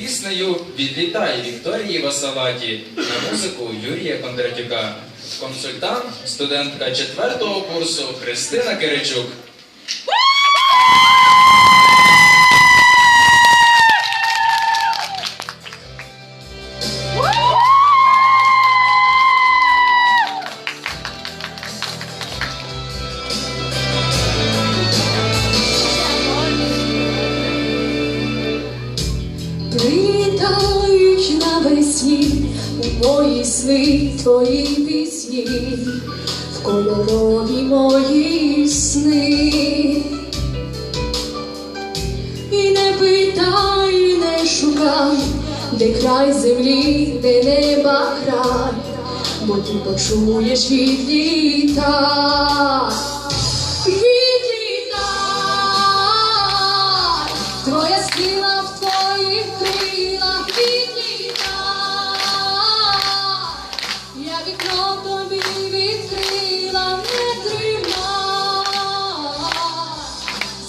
Піснею Відлітай Вікторії Васалаті на музику Юрія Кондратюка. Консультант, студентка четвертого курсу Христина Киричук. Прилітають навесні у мої сни твої пісні, в кольорові мої сни. І не питай, не шукай, де край землі, де неба край, бо ти почуєш відлітай. Відлітай,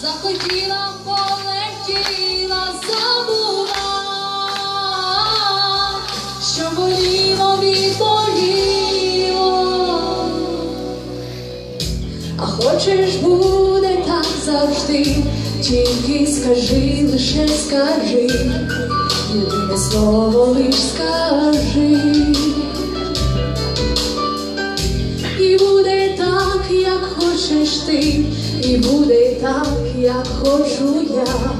захотіла, полетіла, забула, що боліло, відболіло. А хочеш буде так завжди, тільки скажи, лише скажи, єдине слово лиш скажи. І буде так, як хочеш ти, і буде так, як хочу я,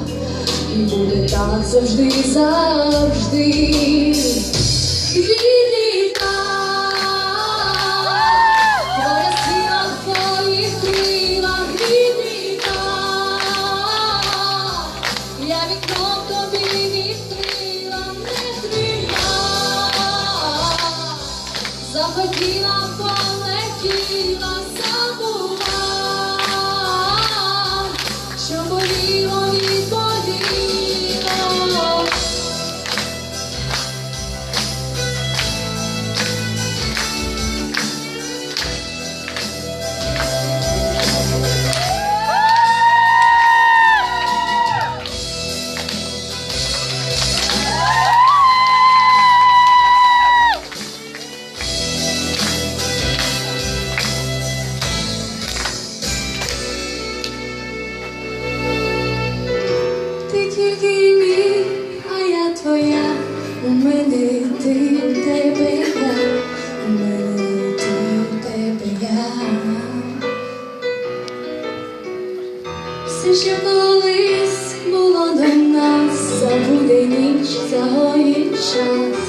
і буде так завжди, завжди. Відлітай, твоя що боліло, відболіло. Все, що колись було до нас, забуде ніч, загоїть час,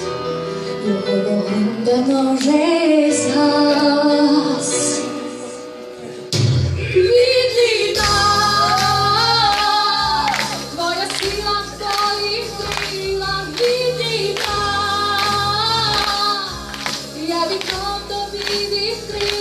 його вогонь давно вже згас. baby,